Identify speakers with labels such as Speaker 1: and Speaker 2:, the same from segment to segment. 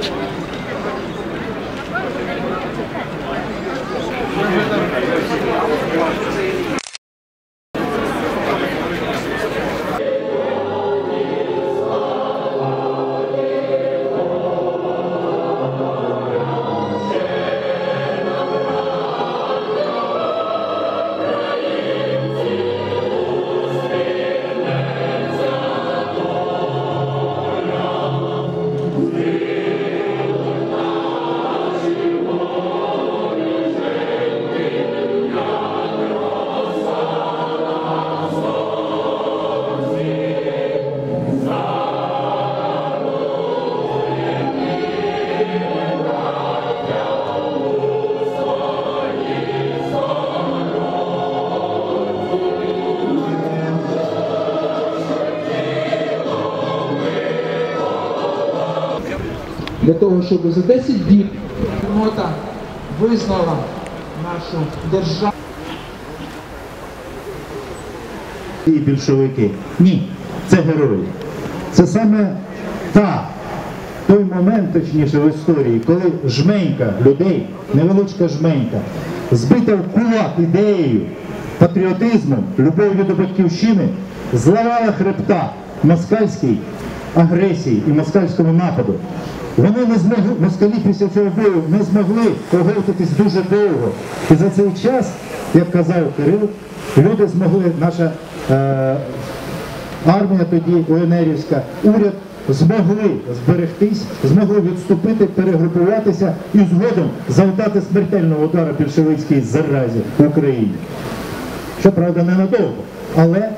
Speaker 1: Thank you. Для того, щоб за 10 діб спільнота визнала нашу державу.
Speaker 2: і більшовики. Ні, це герої. Це саме та, той момент, точніше, в історії, коли жменька людей, невеличка жменька, збита в кулак ідеєю, патріотизмом, любов'ю до батьківщини, зламала хребта москальській агресії і москальському нападу. Вони не змогли, москалі після цього бою не змогли оговтатись дуже довго. І за цей час, як казав Кирил, люди змогли, наша е, армія тоді УНРівська, уряд змогли зберегтись, змогли відступити, перегрупуватися і згодом завдати смертельного удару більшовицькій заразі в Україні. Щоправда, ненадовго. Але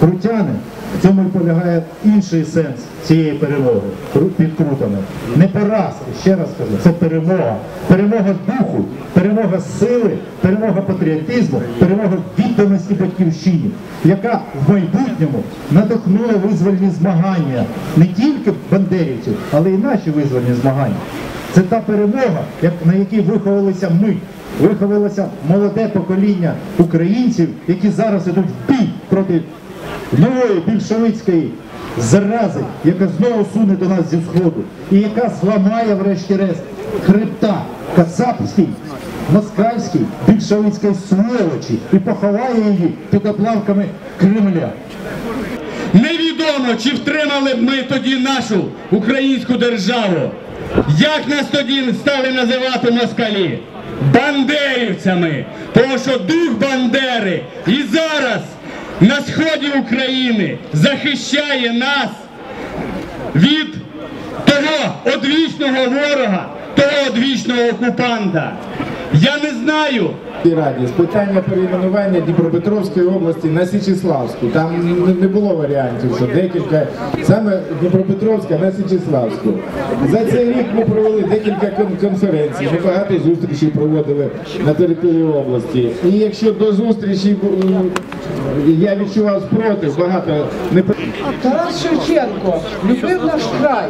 Speaker 2: крутяни, в цьому і полягає інший сенс цієї перемоги під крутами. Не поразка, ще раз кажу, це перемога. Перемога духу, перемога сили, перемога патріотизму, перемога відданості батьківщині, яка в майбутньому надихнула визвольні змагання не тільки бандерівців, але й наші визвольні змагання. Це та перемога, на якій виховалися ми. Виховалося молоде покоління українців, які зараз ідуть в бій проти нової більшовицької зарази, яка знову суне до нас зі сходу, і яка зламає, врешті-решт, хребта кацапській, москальській, більшовицькій сволочі і поховає її під облавками Кремля.
Speaker 3: Невідомо, чи втримали б ми тоді нашу українську державу. Як нас тоді стали називати москалі? Бандерівцями. Тому що дух Бандери і зараз на сході України захищає нас від того одвічного ворога, того одвічного окупанта. Я не знаю,
Speaker 4: Раді з питання перейменування Дніпропетровської області на Січеславську. Там не- було варіантів, що декілька саме Дніпропетровська на Січеславську. За цей рік ми провели декілька конференцій, ми багато зустрічей проводили на території області. І якщо до зустрічі я відчував спротив, багато не
Speaker 5: Тарас Шевченко любив наш край.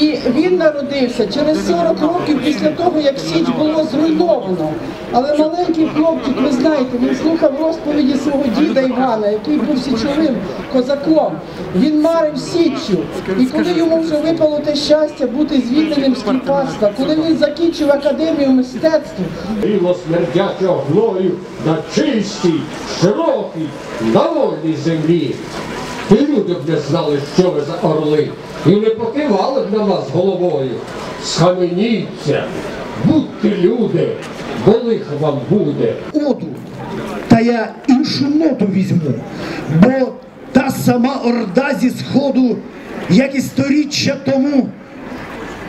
Speaker 5: І він народився через 40 років після того, як Січ було зруйновано. Але маленький хлопчик, ви знаєте, він слухав розповіді свого діда Івана, який був січовим козаком. Він марив Січчю. І коли йому вже випало те щастя бути звільненим з кріпацтва, коли він закінчив академію мистецтв,
Speaker 6: Біло смердячого гною на чистій, широкій, на вольній землі. І люди б не знали, що ви за орли, і не покивали б на вас головою. Схаменіться, будьте люди, велих вам буде.
Speaker 7: оду, та я іншу ноту візьму, бо та сама орда зі сходу, як і сторіччя тому,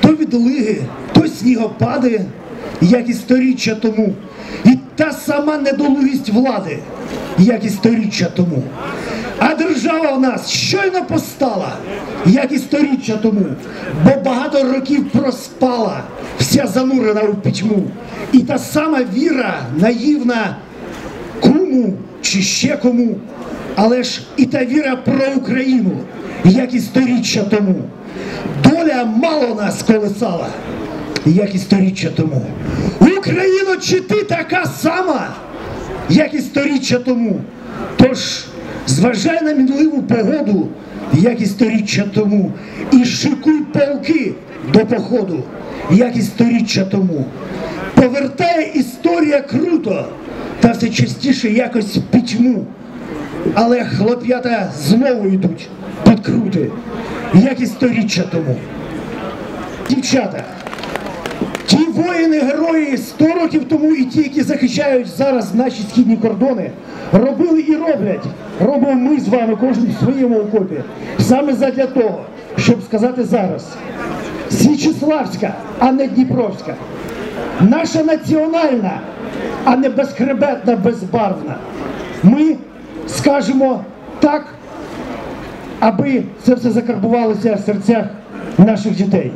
Speaker 7: то відлиги, то снігопади, як і сторіччя тому, і та сама недолугість влади, як і сторіччя тому. А держава в нас щойно постала, як і сторіччя тому, бо багато років проспала, вся занурена у пітьму. І та сама віра наївна кому чи ще кому, але ж і та віра про Україну, як і сторіччя тому. Доля мало нас колесала, як і сторіччя тому. Україно, чи ти така сама, як і сторіччя тому? Тож, зважай на мінливу погоду, як і сторіччя тому, і шикуй полки до походу, як і сторіччя тому. Повертає історія круто, та все частіше якось пітьму. Але хлоп'ята знову йдуть під крути, як і сторіччя тому. Дівчата, воїни-герої 100 років тому і ті, які захищають зараз наші східні кордони, робили і роблять. Робимо ми з вами, кожен в своєму окопі. Саме задля того, щоб сказати зараз. Січеславська, а не Дніпровська. Наша національна, а не безхребетна, безбарвна. Ми скажемо так, аби це все закарбувалося в серцях наших дітей.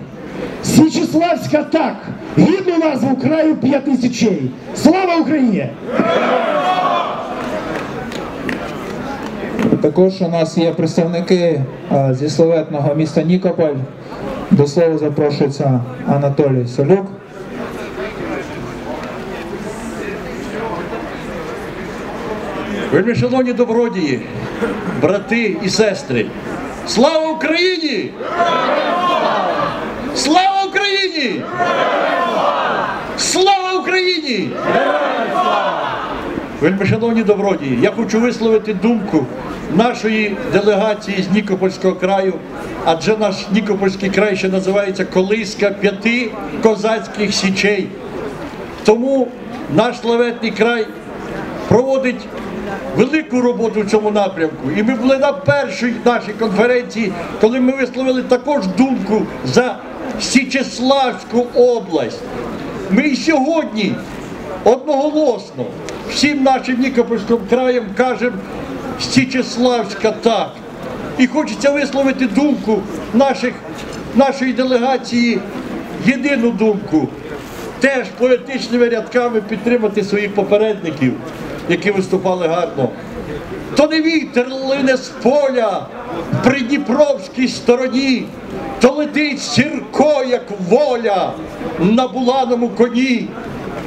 Speaker 7: Січеславська так, гідну назву краю п'яти січей. Слава Україні!
Speaker 1: Також у нас є представники е, зі славетного міста Нікополь. До слова запрошується Анатолій Солюк.
Speaker 8: Вельми шановні добродії, брати і сестри, слава Україні! Слава Україні! Україні! Вельми шановні добродії, я хочу висловити думку нашої делегації з Нікопольського краю, адже наш Нікопольський край ще називається Колиська п'яти козацьких січей. Тому наш славетний край проводить велику роботу в цьому напрямку. І ми були на першій нашій конференції, коли ми висловили також думку за Січеславську область. Ми і сьогодні одноголосно всім нашим Нікопольським краєм кажемо Січеславська так. І хочеться висловити думку наших, нашої делегації, єдину думку теж поетичними рядками підтримати своїх попередників, які виступали гарно. То не вітер лине з поля в придніпровській стороні, то летить сірко, як воля на буланому коні.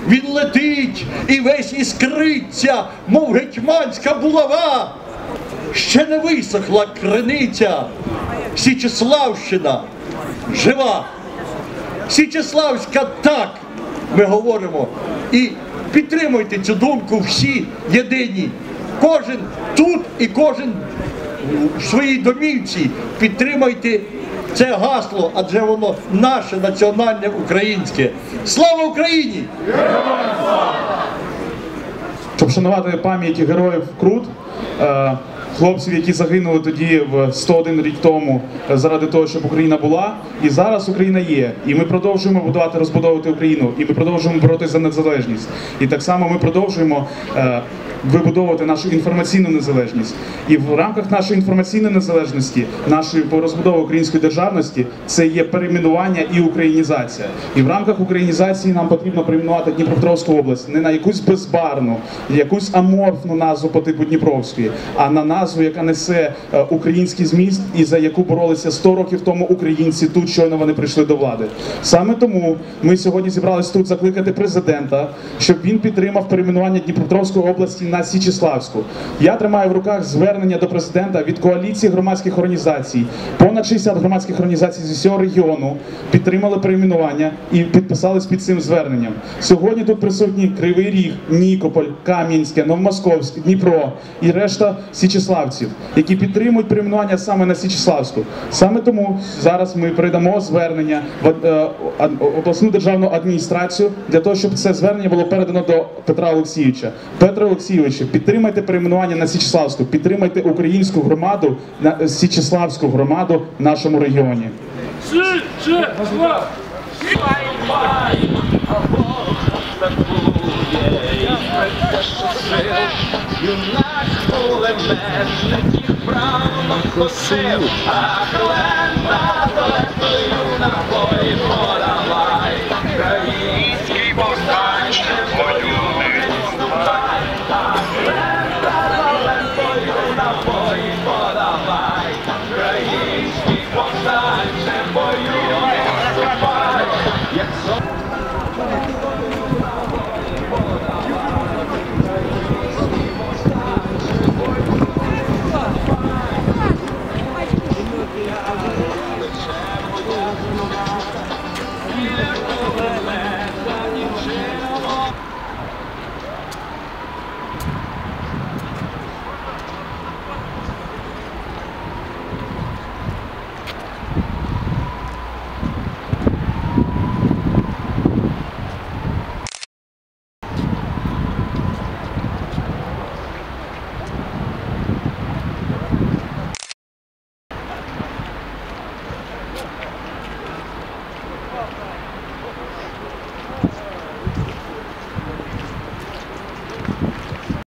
Speaker 8: Він летить і весь іскриться, мов гетьманська булава. Ще не висохла криниця, Січеславщина жива. Січеславська так ми говоримо. І підтримуйте цю думку всі єдині. Кожен тут і кожен в своїй домівці підтримайте це гасло, адже воно наше національне українське. Слава Україні!
Speaker 9: щоб шанувати пам'ять героїв Крут, е, хлопців, які загинули тоді в 101 рік тому е, заради того, щоб Україна була. І зараз Україна є. І ми продовжуємо будувати, розбудовувати Україну. І ми продовжуємо боротися за незалежність. І так само ми продовжуємо. Вибудовувати нашу інформаційну незалежність, і в рамках нашої інформаційної незалежності, нашої розбудови української державності, це є перейменування і українізація. І в рамках українізації нам потрібно перейменувати Дніпропетровську область не на якусь безбарну, якусь аморфну назву по типу Дніпровської, а на назву, яка несе е, український зміст і за яку боролися 100 років тому українці тут, щойно вони прийшли до влади. Саме тому ми сьогодні зібрались тут закликати президента, щоб він підтримав перейменування Дніпропетровської області на Січеславську. Я тримаю в руках звернення до президента від коаліції громадських організацій. Понад 60 громадських організацій з усього регіону підтримали перейменування і підписались під цим зверненням. Сьогодні тут присутні Кривий Ріг, Нікополь, Кам'янське, Новомосковськ, Дніпро і решта січеславців, які підтримують перейменування саме на Січеславську. Саме тому зараз ми передамо звернення в е, обласну державну адміністрацію для того, щоб це звернення було передано до Петра Олексійовича. Петро Олексійович, підтримайте перейменування на Січеславську, підтримайте українську громаду на Січеславську громаду в нашому регіоні.
Speaker 10: Юнак кулеметників правно косив, а клен над летою на бої